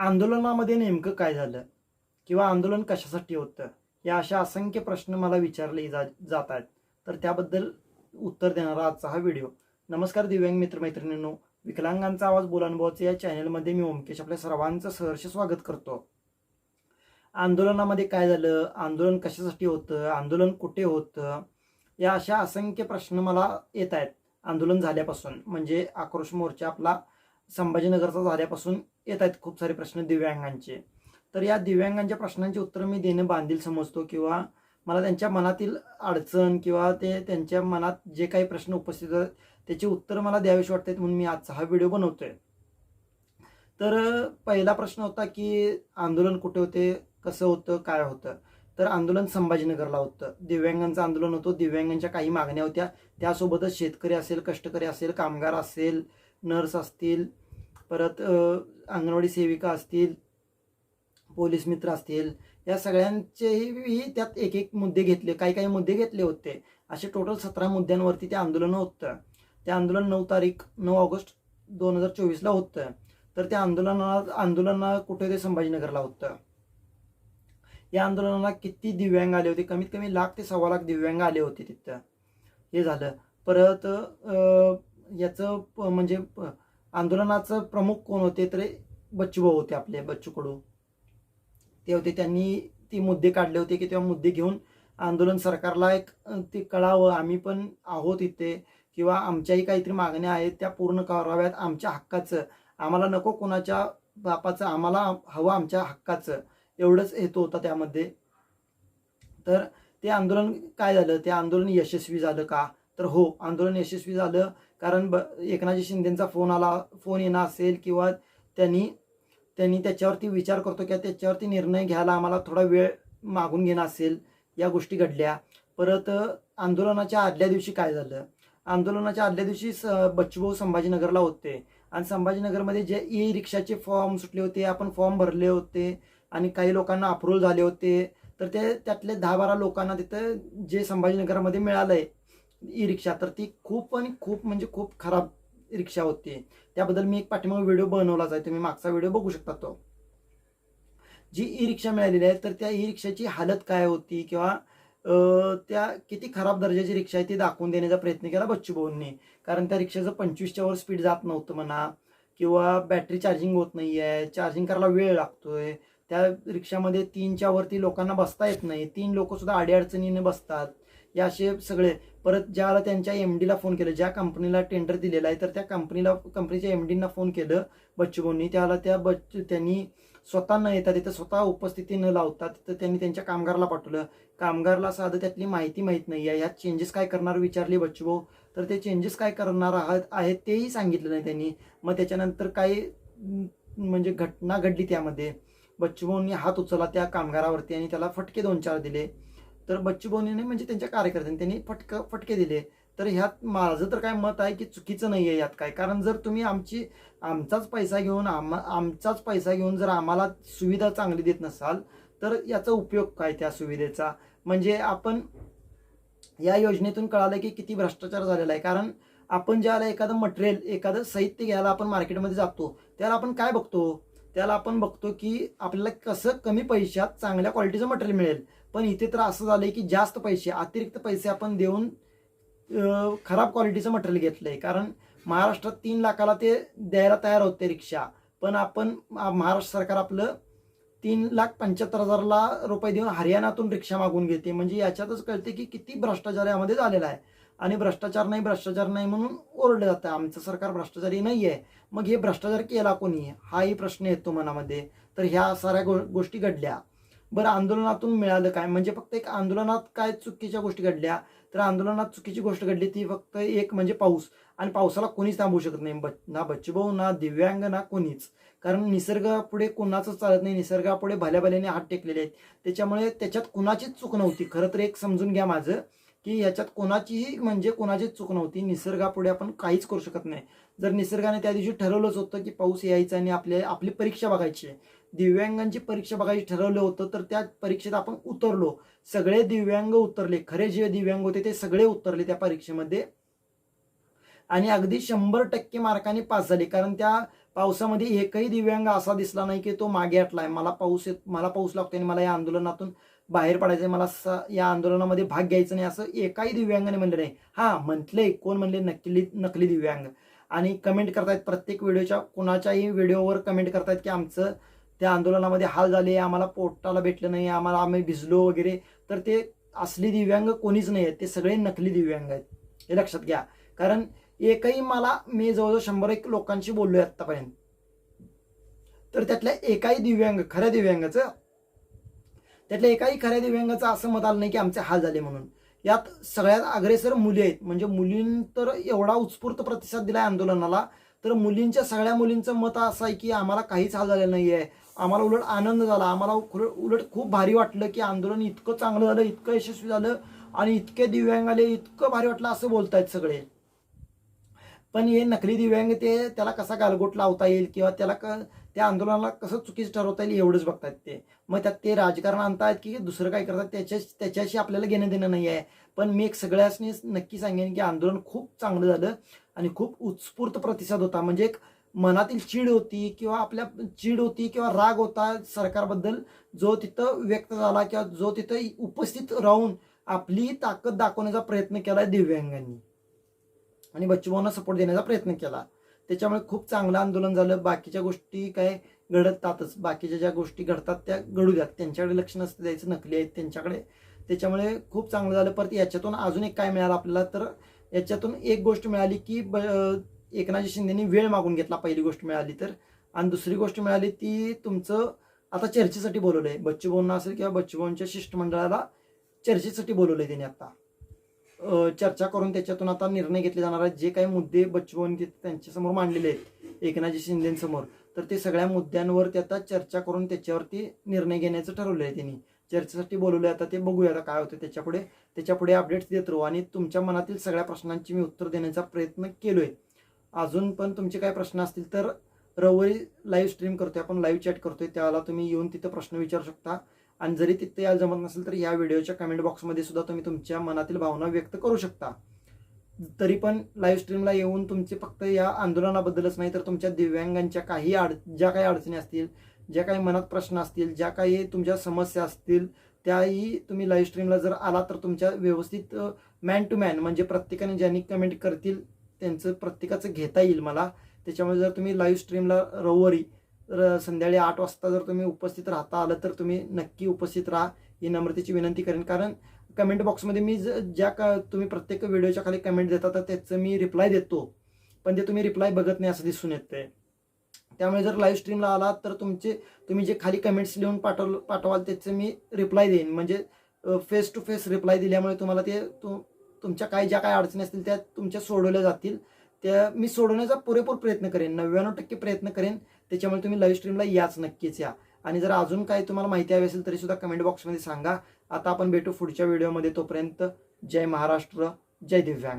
आंदोलनामध्ये नेमकं काय झालं? किंवा आंदोलन कशासाठी होतं? या अशा असंख्य प्रश्न मला विचारले जा जात आहेत तर त्याबद्दल उत्तर देणारा आजचा हा व्हिडिओ. नमस्कार दिव्यांग मित्रमैत्रिणींनो. विकलांगांचा आवाज बोलानुभवाचे या चॅनलमध्ये मी ओमकेश आपल्या सर्वांचं सहर्ष स्वागत करतो. आंदोलनामध्ये काय झालं? आंदोलन कशासाठी होतं? आंदोलन कुठे होतं? या अशा असंख्य प्रश्न मला येत आहेत आंदोलन झाल्यापासून म्हणजे आक्रोश मोर्चा आपला संभाजीनगरचा झाल्यापासून येत आहेत खूप सारे प्रश्न दिव्यांगांचे. तर या दिव्यांगांच्या प्रश्नांची उत्तरं मी देणं बांधील समजतो किंवा मला त्यांच्या मनातील अडचण किंवा ते त्यांच्या मनात जे काही प्रश्न उपस्थित आहेत त्याची उत्तरं मला द्यावीशी वाटतात म्हणून मी आजचा हा व्हिडिओ बनवतोय. तर पहिला प्रश्न होता की आंदोलन कुठे होते कसं होतं काय होतं? तर आंदोलन संभाजीनगरला होतं. दिव्यांगांचं आंदोलन होतं. दिव्यांगांच्या काही मागण्या होत्या. त्यासोबतच शेतकरी असेल कष्टकरी असेल कामगार असेल नर्स असतील परत अंगणवाडी सेविका असतील पोलीस मित्र असतील या सगळ्यांचेही त्यात एक एक मुद्दे घेतले काही काही मुद्दे घेतले होते. असे टोटल सतरा मुद्द्यांवरती ते आंदोलन होतं. ते आंदोलन नऊ तारीख नऊ ऑगस्ट दोन हजार चोवीसला होतं. तर त्या आंदोलनाला आंदोलनाला कुठे ते संभाजीनगरला होतं. या आंदोलनाला किती दिव्यांग आले होते? कमीत कमी लाख ते सव्वा लाख दिव्यांग आले होते तिथं. हे झालं. परत याचं प- म्हणजे प- आंदोलनाचं प्रमुख कोण होते तर बच्चूभाऊ होते आपले बच्चू कडू ते होते त्यांनी ती मुद्दे काढले होते की तेव्हा मुद्दे घेऊन आंदोलन सरकारला एक ते कळावं. आम्ही पण आहोत इथे किंवा आमच्याही काहीतरी मागण्या आहेत त्या पूर्ण कराव्यात आमच्या हक्काचं. आम्हाला नको कोणाच्या बापाचं आम्हाला हवं आमच्या हक्काचं. एवढंच हेतू होता त्यामध्ये. तर ते आंदोलन काय झालं? ते आंदोलन यशस्वी झालं का? तर हो आंदोलन यशस्वी झालं. कारण ब एकनाथजी शिंदेचा फोन आला फोन येणं असेल किंवा त्यांनी त्यांनी त्याच्यावरती विचार करतो किंवा त्याच्यावरती निर्णय घ्यायला आम्हाला थोडा वेळ मागून घेणं असेल या गोष्टी घडल्या. परत आंदोलनाच्या आदल्या दिवशी काय झालं? आंदोलनाच्या आदल्या दिवशी स बच्चूभाऊ संभाजीनगरला होते. आणि संभाजीनगरमध्ये जे ई रिक्षाचे फॉर्म सुटले होते आपण फॉर्म भरले होते आणि काही लोकांना अप्रूव्हल झाले होते तर ते त्यातले दहा बारा लोकांना तिथं जे संभाजीनगरमध्ये आहे ई रिक्षा तर ती खूप आणि खूप म्हणजे खूप खराब रिक्षा होती. त्याबद्दल मी एक पाठीमागे व्हिडिओ बनवलाच आहे तुम्ही मागचा व्हिडिओ बघू शकता तो. जी ई रिक्षा मिळालेली आहे तर त्या ई रिक्षाची हालत काय होती किंवा त्या किती खराब दर्जाची रिक्षा आहे ती दाखवून देण्याचा प्रयत्न केला बच्चू भाऊंनी. कारण त्या रिक्षाचं पंचवीसच्या वर स्पीड जात नव्हतं म्हणा किंवा बॅटरी चार्जिंग होत नाही आहे चार्जिंग करायला वेळ लागतोय. त्या रिक्षामध्ये तीनच्या वरती लोकांना बसता येत नाही. तीन लोक सुद्धा अडीअडचणीने बसतात. या असे सगळे. परत ज्याला त्यांच्या एम डीला फोन केलं ज्या कंपनीला टेंडर दिलेला आहे तर त्या कंपनीला कंपनीच्या एम डीना फोन केलं बच्चूभाऊंनी. त्याला त्या बच्च त्यांनी स्वतः न येता तिथं स्वतः उपस्थिती न लावता तिथं त्यांनी त्यांच्या कामगाराला पाठवलं. कामगारला साधं त्यातली माहिती माहीत नाही आहे. ह्यात चेंजेस काय करणार विचारले बच्चूभाऊ. तर ते चेंजेस काय करणार आहात आहेत तेही सांगितलं नाही त्यांनी. मग त्याच्यानंतर काही म्हणजे घटना घडली त्यामध्ये. बच्चूभाऊंनी हात उचलला त्या कामगारावरती आणि त्याला फटके दोन चार दिले. तर बच्चू भाऊनी म्हणजे त्यांच्या कार्यकर्त्यांनी त्यांनी फटक फटके दिले. तर ह्यात माझं तर काय मत आहे की चुकीचं नाही आहे यात काय. कारण जर तुम्ही आमची आमचाच पैसा घेऊन आम आमचाच पैसा घेऊन जर आम्हाला सुविधा चांगली देत नसाल तर याचा उपयोग काय त्या सुविधेचा? म्हणजे आपण या योजनेतून कळालं की किती भ्रष्टाचार झालेला आहे. कारण आपण ज्याला एखादं मटेरियल एखादं साहित्य घ्यायला आपण मार्केटमध्ये जातो त्याला आपण काय बघतो? त्याला आपण बघतो की आपल्याला कसं कमी पैशात चांगल्या क्वालिटीचं मटेरियल मिळेल. पण इथे तर असं झालंय की जास्त पैसे अतिरिक्त पैसे आपण देऊन खराब क्वालिटीचं मटेरियल घेतलंय. कारण महाराष्ट्रात तीन लाखाला ते द्यायला तयार होते रिक्षा. पण आपण महाराष्ट्र सरकार आपलं तीन लाख पंच्याहत्तर हजारला रुपये देऊन हरियाणातून रिक्षा मागून घेते. म्हणजे याच्यातच कळते की किती भ्रष्टाचार यामध्ये झालेला आहे. आणि भ्रष्टाचार नाही भ्रष्टाचार नाही म्हणून ओरडलं जातं. आमचं सरकार भ्रष्टाचारी नाही आहे मग हे भ्रष्टाचार केला कोणी? हाही प्रश्न येतो मनामध्ये. तर ह्या साऱ्या गो गोष्टी घडल्या. बरं आंदोलनातून मिळालं काय? म्हणजे फक्त एक आंदोलनात काय चुकीच्या गोष्टी घडल्या? तर आंदोलनात चुकीची गोष्ट घडली ती फक्त एक म्हणजे पाऊस. आणि पावसाला कोणीच थांबवू शकत नाही. बच ना बच्चूभाऊ ना दिव्यांग ना कोणीच. कारण निसर्गापुढे कोणाचंच चालत नाही. निसर्गापुढे भल्या भल्याने हात टेकलेले आहेत. त्याच्यामुळे त्याच्यात कुणाचीच चूक नव्हती. खरं तर एक समजून घ्या माझं. की याच्यात कोणाचीही म्हणजे कोणाचीच चूक नव्हती निसर्गापुढे आपण काहीच करू शकत नाही. जर निसर्गाने त्या दिवशी ठरवलंच होतं की पाऊस यायचा आणि आपल्या आपली परीक्षा बघायची आहे. दिव्यांगांची परीक्षा बघायची ठरवलं होतं तर त्या परीक्षेत आपण उतरलो. सगळे दिव्यांग उतरले. खरे जे दिव्यांग होते ते सगळे उतरले त्या परीक्षेमध्ये. आणि अगदी शंभर टक्के मार्काने पास झाले. कारण त्या पावसामध्ये एकही दिव्यांग असा दिसला नाही की तो मागे आटलाय. मला पाऊस येत मला पाऊस लागतो आणि मला या आंदोलनातून बाहेर पडायचं मला स- या आंदोलनामध्ये भाग घ्यायचं नाही असं एकाही दिव्यांगाने म्हणलं नाही. हा म्हटलंय कोण म्हणले? नकली नकली दिव्यांग. आणि कमेंट करतायत प्रत्येक व्हिडिओच्या कुणाच्याही व्हिडिओवर कमेंट करतायत की आमचं त्या आंदोलनामध्ये हाल झाले आम्हाला पोटाला भेटलं नाही आम्हाला आम्ही भिजलो वगैरे. तर ते असली दिव्यांग कोणीच नाही आहेत ते सगळे नकली दिव्यांग आहेत. हे लक्षात घ्या. कारण एकही मला मी जवळजवळ शंभर एक लोकांशी बोललोय आतापर्यंत तर त्यातल्या एकाही दिव्यांग खऱ्या दिव्यांगाचं त्यातल्या एकाही खऱ्या दिव्यांगाचं असं मत आलं नाही की आमचे हाल झाले म्हणून. यात सगळ्यात अग्रेसर मुली आहेत. म्हणजे मुलीं तर एवढा उत्स्फूर्त प्रतिसाद दिला आंदोलनाला तर मुलींच्या सगळ्या मुलींचं मत असं आहे की आम्हाला काहीच हाल झालेला नाही आहे आम्हाला उलट आनंद झाला. आम्हाला उलट उलट खूप भारी वाटलं की आंदोलन इतकं चांगलं झालं इतकं यशस्वी झालं आणि इतके दिव्यांग आले इतकं भारी वाटलं असं बोलतायत सगळे. पण हे नकली दिव्यांग ते त्याला कसा गालगोट लावता येईल किंवा त्याला क त्या आंदोलनाला कसं चुकीचं ठरवता येईल एवढंच बघतात ते. मग त्यात ते राजकारण आणतात की दुसरं काय करतात त्याच्या त्याच्याशी आपल्याला घेणं देणं नाही आहे. पण मी एक सगळ्यासनी नक्की सांगेन की आंदोलन खूप चांगलं झालं आणि खूप उत्स्फूर्त प्रतिसाद होता. म्हणजे एक मनातील चीड होती किंवा आपल्या चीड होती किंवा राग होता सरकारबद्दल जो तिथं व्यक्त झाला किंवा जो तिथं उपस्थित राहून आपली ताकद दाखवण्याचा प्रयत्न केला दिव्यांगांनी. आणि बच्चूभाऊंना सपोर्ट देण्याचा प्रयत्न केला. त्याच्यामुळे खूप चांगलं आंदोलन झालं. बाकीच्या गोष्टी काय घडतातच. बाकीच्या ज्या गोष्टी घडतात त्या घडू द्यात त्यांच्याकडे लक्ष नसतं द्यायचं. नकली आहेत त्यांच्याकडे. त्याच्यामुळे खूप चांगलं झालं. परत याच्यातून अजून एक काय मिळालं आपल्याला? तर याच्यातून एक गोष्ट मिळाली की ब एकनाथजी शिंदेनी वेळ मागून घेतला पहिली गोष्ट मिळाली तर. आणि दुसरी गोष्ट मिळाली ती तुमचं आता चर्चेसाठी बोलवलं आहे बच्चूभाऊंना असेल किंवा बच्चूभाऊंच्या शिष्टमंडळाला चर्चेसाठी बोलवलं आहे त्यांनी आता. चर्चा करून त्याच्यातून आता निर्णय घेतले जाणार आहेत. जे काही मुद्दे बच्चूभाऊंनी त्यांच्यासमोर मांडलेले आहेत एकनाथजी शिंदेसमोर. तर ते सगळ्या मुद्द्यांवर ते आता चर्चा करून त्याच्यावरती निर्णय घेण्याचं ठरवलं आहे त्यांनी. चर्चेसाठी बोलवलं आता ते. बघूया आता काय होतं त्याच्यापुढे. त्याच्यापुढे अपडेट्स देत राहू आणि तुमच्या मनातील सगळ्या प्रश्नांची मी उत्तर देण्याचा प्रयत्न केलोय. अजून पण तुमचे काय प्रश्न असतील तर रविवारी लाईव्ह स्ट्रीम करतोय. आपण लाईव्ह चॅट करतोय. त्याला तुम्ही येऊन तिथं प्रश्न विचारू शकता. आणि जरी तिथे यायला जमत नसेल तर या व्हिडिओच्या कमेंट बॉक्समध्ये सुद्धा तुम्ही तुमच्या मनातील भावना व्यक्त करू शकता. तरी पण लाईव्ह स्ट्रीमला येऊन तुमचे फक्त या आंदोलनाबद्दलच नाही तर तुमच्या दिव्यांगांच्या काही अड ज्या काही अडचणी असतील ज्या काही मनात प्रश्न असतील ज्या काही तुमच्या समस्या असतील त्याही तुम्ही लाईव्ह स्ट्रीमला जर आला तर तुमच्या व्यवस्थित मॅन टू मॅन म्हणजे प्रत्येकाने ज्यांनी कमेंट करतील त्यांचं प्रत्येकाचं घेता येईल मला. त्याच्यामुळे जर तुम्ही लाईव्ह स्ट्रीमला रविवारी तर संध्याकाळी आठ वाजता जर तुम्ही उपस्थित राहता आलं तर तुम्ही नक्की उपस्थित राहा. ही नम्रतेची विनंती करेन. कारण कमेंट बॉक्समध्ये मी ज्या का तुम्ही प्रत्येक व्हिडिओच्या खाली कमेंट देता तर त्याचं मी रिप्लाय देतो. पण ते तुम्ही रिप्लाय बघत नाही असं दिसून येते त्यामुळे जर लाईव्ह स्ट्रीमला आलात तर तुमचे तुम्ही जे खाली कमेंट्स लिहून पाठव पाठवाल त्याचं मी रिप्लाय देईन. म्हणजे फेस टू फेस रिप्लाय दिल्यामुळे तुम्हाला ते तुमच्या काही ज्या काय अडचणी असतील त्या तुमच्या सोडवल्या जातील. त्या मी सोडवण्याचा पुरेपूर प्रयत्न करेन नव्याण्णव टक्के प्रयत्न करेन. त्याच्यामुळे तुम्ही लाईव्ह स्ट्रीमला याच नक्कीच या. आणि जर अजून काही तुम्हाला माहिती हवी असेल तरी सुद्धा कमेंट बॉक्समध्ये सांगा. आता आपण भेटू पुढच्या व्हिडिओमध्ये तोपर्यंत जय महाराष्ट्र जय दिव्यांग.